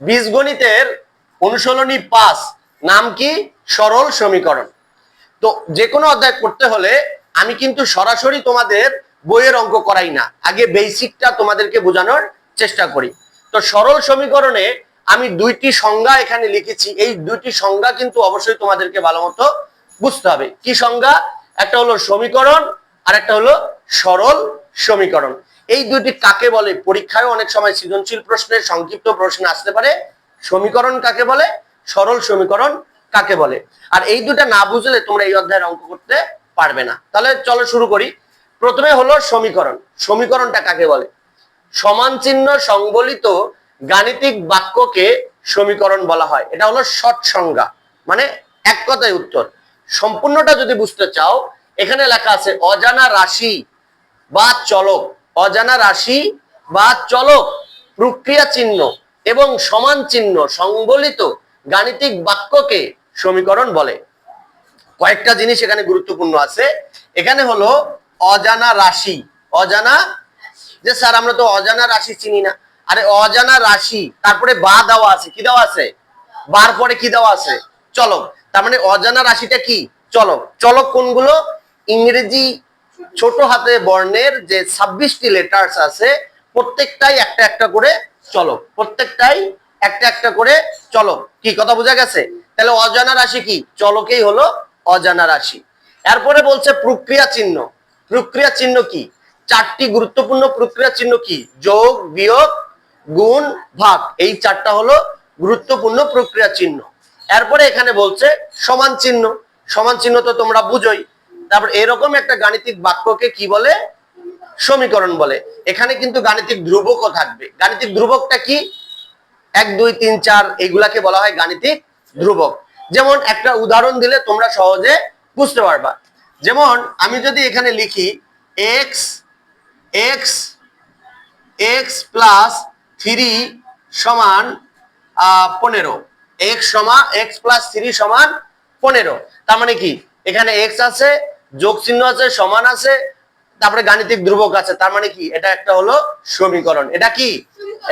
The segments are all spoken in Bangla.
বীজগণিতের অনুশীলনী পাঁচ, নাম কি? সরল সমীকরণ। তো যে কোনো অধ্যায় করতে হলে আমি কিন্তু সরাসরি তোমাদের বইয়ের অঙ্ক করাই না, আগে বেসিকটা তোমাদেরকে বোঝানোর চেষ্টা করি। তো সরল সমীকরণে আমি দুইটি সংজ্ঞা এখানে লিখেছি, এই দুইটি সংজ্ঞা কিন্তু অবশ্যই তোমাদেরকে ভালো মতো বুঝতে হবে। কি সংজ্ঞা? একটা হলো সমীকরণ আর একটা হলো সরল সমীকরণ। এই দুটি কাকে বলে? পরীক্ষায় অনেক সময় সৃজনশীল প্রশ্নের, সংক্ষিপ্ত প্রশ্ন আসতে পারে। সমীকরণ কাকে বলে? সরল সমীকরণ কাকে বলে? আর এই দুটা না বুঝলে তোমরা এই অধ্যায়ের অঙ্ক করতে পারবে না। তাহলে চলো শুরু করি। প্রথমে হলো সমীকরণ। সমীকরণটা কাকে বলে? সমান চিহ্ন সংবলিত গাণিতিক বাক্যকে সমীকরণ বলা হয়। এটা হলো শর্ট সংজ্ঞা। মানে এক কথায় উত্তর। সম্পূর্ণটা যদি বুঝতে চাও, এখানে লেখা আছে, অজানা রাশি বা চলক। অজানা রাশি বা চলক, প্রক্রিয়া চিহ্ন এবং সমান চিহ্ন সংবলিত গাণিতিক বাক্যকে সমীকরণ বলে। কয়েকটা জিনিস এখানে গুরুত্বপূর্ণ আছে। এখানে হলো অজানা রাশি। অজানা? যে স্যার, আমরা তো অজানা রাশি চিনি না। আরে, অজানা রাশি, তারপরে বা দেওয়া আছে। কি দেওয়া আছে? বার পরে কি দেওয়া আছে? চলক। তার মানে অজানা রাশিটা কি? চলক। চলক কোনগুলো? ইংরেজি ছোট হাতে বর্ণের যে ছাব্বিশটি লেটার্স আছে, প্রত্যেকটাই একটা একটা করে চলক। প্রত্যেকটাই একটা একটা করে চলক। কি কথা বোঝা গেছে? তাহলে অজানা রাশি কি? চলকেই হলো অজানা রাশি। এরপরে বলছে প্রক্রিয়া চিহ্ন। প্রক্রিয়া চিহ্ন কি? চারটি গুরুত্বপূর্ণ প্রক্রিয়া চিহ্ন কি? যোগ, বিয়োগ, গুণ, ভাগ। এই চারটা হলো গুরুত্বপূর্ণ প্রক্রিয়া চিহ্ন। এরপরে এখানে বলছে সমান চিহ্ন। সমান চিহ্ন তো তোমরা বুঝোই। তারপর এরকম একটা গাণিতিক বাক্যকে কি বলে? সমীকরণ বলে। এখানে কিন্তু গাণিতিক ধ্রুবকও থাকবে। গাণিতিক ধ্রুবকটা কি? এক, দুই, তিন, চার, এগুলাকে বলা হয় গাণিতিক ধ্রুবক। যেমন একটা উদাহরণ দিলে তোমরা সহজে বুঝতে পারবা। যেমন আমি যদি এখানে লিখি x x x plus three সমান পনেরো। এক্স সমান এক্স প্লাস থ্রি সমান, পনেরো। তার মানে কি? এখানে এক্স আছে যোগ চিহ্ন আছে, সমান আছে, তারপরে গাণিতিক ধ্রুবক আছে, তার মানে কি? এটা একটা হলো সমীকরণ। এটা কি?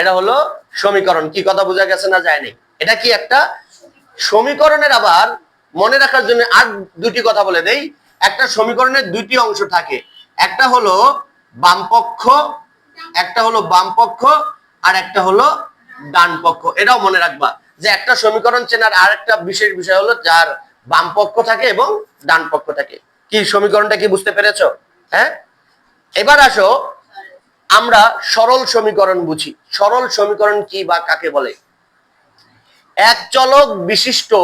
এটা হলো সমীকরণ। কি কথা বোঝা গেছে না যায়নি এটা কি একটা সমীকরণের আবার মনে রাখার জন্য আর দুটি কথা বলে দেই। একটা সমীকরণের দুইটি অংশ থাকে। একটা হলো বামপক্ষ, একটা হলো বামপক্ষ, আর একটা হলো ডান পক্ষ এটাও মনে রাখবা যে একটা সমীকরণ চেনার আর একটা বিশেষ বিষয় হলো যার বামপক্ষ থাকে এবং ডান পক্ষ থাকে। কি সমীকরণটা কি বুঝতে পেরেছ? হ্যাঁ? এবার আসো, আমরা সরল সমীকরণ বুঝি। সরল সমীকরণ কি বা কাকে বলে? এক চলক বিশিষ্ট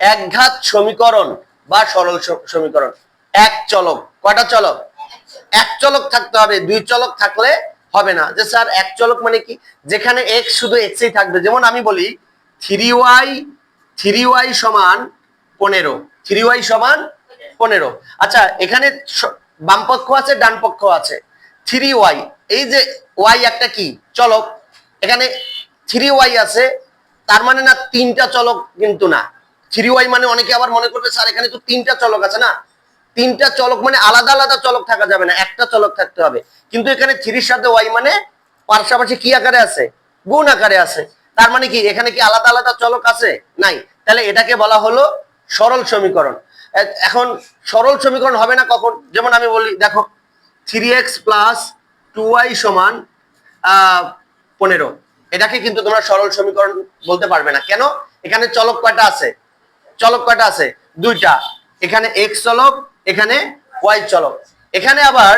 একঘাত সমীকরণ বা সরল সমীকরণ। এক চলক। কটা চলক? এক চলক থাকতে হবে। দুই চলক থাকলে হবে না। যে স্যার, এক চলক মানে কি? যেখানে এক্স শুধু এক্সই থাকবে। যেমন আমি বলি থ্রি ওয়াই থ্রি ওয়াই সমান পনেরো। থ্রি ওয়াই সমান পনেরো। আচ্ছা এখানে বাম পক্ষ আছে, ডান পক্ষ আছে। থ্রি ওয়াই, এই যে ওয়াই একটা কি? চলক। এখানে থ্রি ওয়াই আছে, তার মানে না তিনটা চলক কিন্তু না। থ্রি ওয়াই মানে অনেকে আবার মনে করবে, স্যার, এখানে তো তিনটা চলক আছে না? তিনটা চলক মানে আলাদা আলাদা চলক থাকা যাবে না, একটা চলক থাকতে হবে। কিন্তু এখানে থ্রির সাথে ওয়াই মানে পাশাপাশি কি আকারে আছে? গুণ আকারে আছে। তার মানে কি, এখানে কি আলাদা আলাদা চলক আছে? নাই। তাহলে এটাকে বলা হলো সরল সমীকরণ। এখন সরল সমীকরণ হবে না কখন? যেমন আমি বলি, দেখো three x plus two y সমান পনেরো। এটাকে কিন্তু তোমরা সরল সমীকরণ বলতে পারবে না। কেন? এখানে চলক কয়টা আছে? চলক কয়টা আছে? দুইটা। এখানে এক্স চলক, এখানে ওয়াই চলক। এখানে আবার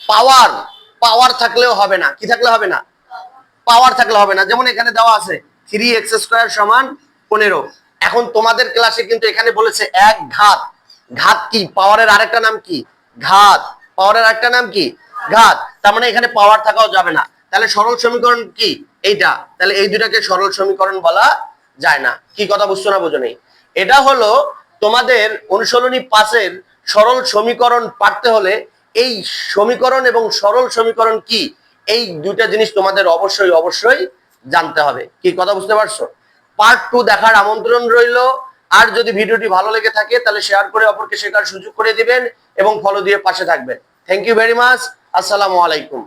পাওয়ার পাওয়ার থাকলেও হবে না। কি থাকলে হবে না? পাওয়ার থাকলে হবে না। যেমন এখানে দেওয়া আছে থ্রি এক্স স্কোয়ার সমান পনেরো। এখন তোমাদের ক্লাসে কিন্তু এখানে বলেছে এক ঘাত। ঘাত কি? পাওয়ারের আরেকটা নাম কি? ঘাত। পাওয়ারের আরেকটা নাম কি? ঘাত। তার মানে এখানে পাওয়ার থাকাও যাবে না। তাহলে সরল সমীকরণ কি? এইটা। তাহলে এই দুটাকে সরল সমীকরণ বলা যায় না। কি কথা বুঝছ না বোঝো নেই? এটা হলো তোমাদের অনুসরণী পাশের সরল সমীকরণ পারতে হলে এই সমীকরণ এবং সরল সমীকরণ কি? এই দুইটা জিনিস তোমাদের অবশ্যই অবশ্যই জানতে হবে। কি কথা বুঝতে পারছ? পার্ট টু দেখার আমন্ত্রণ রইল। আর যদি ভিডিওটি ভালো লেগে থাকে, তাহলে শেয়ার করে অপরকে শেখার সুযোগ করে দিবেন এবং ফলো দিয়ে পাশে থাকবেন। থ্যাংক ইউ ভেরি মাচ আসসালামু আলাইকুম।